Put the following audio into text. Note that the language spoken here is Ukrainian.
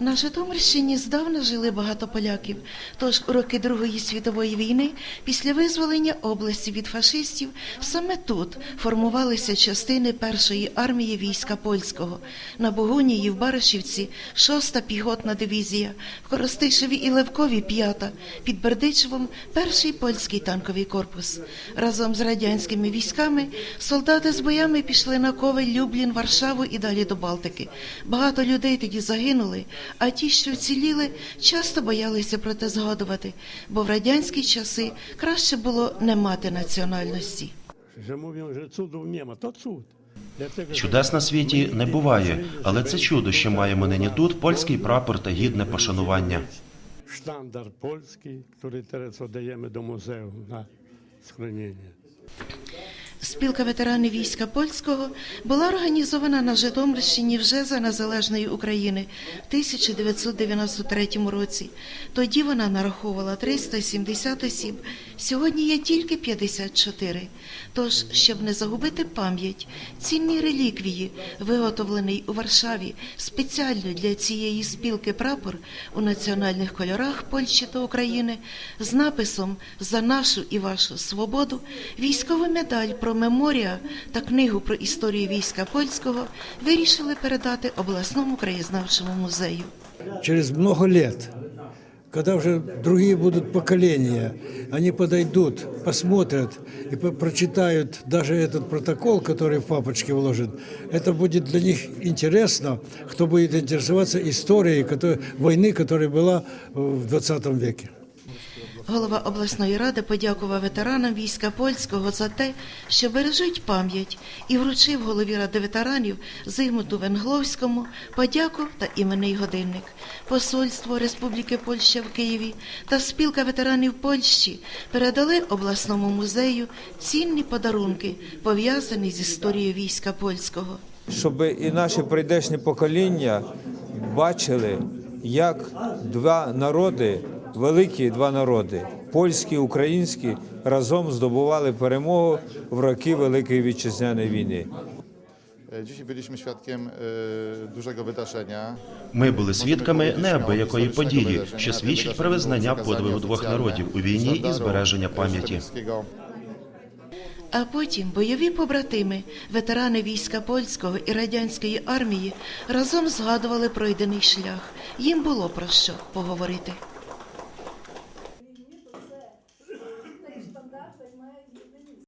На Житомирщині здавна жили багато поляків. Тож у роки Другої світової війни, після визволення області від фашистів, саме тут формувалися частини першої армії війська польського. На Богунії в Баришівці 6-та піхотна дивізія, в Коростишеві і Левкові 5-та, під Бердичевом перший польський танковий корпус. Разом з радянськими військами солдати з боями пішли на Ковель, Люблін, Варшаву і далі до Балтики. Багато людей тоді загинули, а ті, що вціліли, часто боялися про те згадувати, бо в радянські часи краще було не mати національності. Чудес на світі не буває, але це чудо, що маємо нині тут польський прапор та гідне пошанування. sztandar polski, który teraz oddajemy do muzeum na schronienie. Спілка ветеранів війська польського була організована на Житомирщині вже за незалежної України в 1993 році. Тоді вона нараховувала 370 осіб, сьогодні є тільки 54. Тож, щоб не загубити пам'ять, цінні реліквії, виготовлений у Варшаві спеціально для цієї спілки прапор у національних кольорах Польщі та України з написом За нашу і вашу свободу, військову медаль про меморія та книгу про історію війська польського вирішили передати обласному краєзнавчому музею. через много лет, когда уже другие будут поколения, они подойдут, посмотрят и по- прочитают даже этот протокол, который в папочке вложен. Это будет для них интересно, кто будет интересоваться историей которой- войны, которая была в 20 веке. Голова обласної ради подякував ветеранам війська польського за те, що бережуть пам'ять, і вручив голові ради ветеранів Зигмуту Венгловському подяку та іменний годинник. Посольство Республіки Польща в Києві та спілка ветеранів Польщі передали обласному музею цінні подарунки, пов'язані з історією війська польського. щоб і наші прийдешні покоління бачили, як два народи, великі два народи, польські українські, разом здобували перемогу в роки Великої вітчизняної війни. Dużego wydarzenia. Ми були свідками неабиякої події, що свідчить про визнання подвигу двох народів у війні і збереження пам'яті. А потім бойові побратими, ветерани війська польського і радянської армії разом згадували пройдений шлях. Їм було про що поговорити.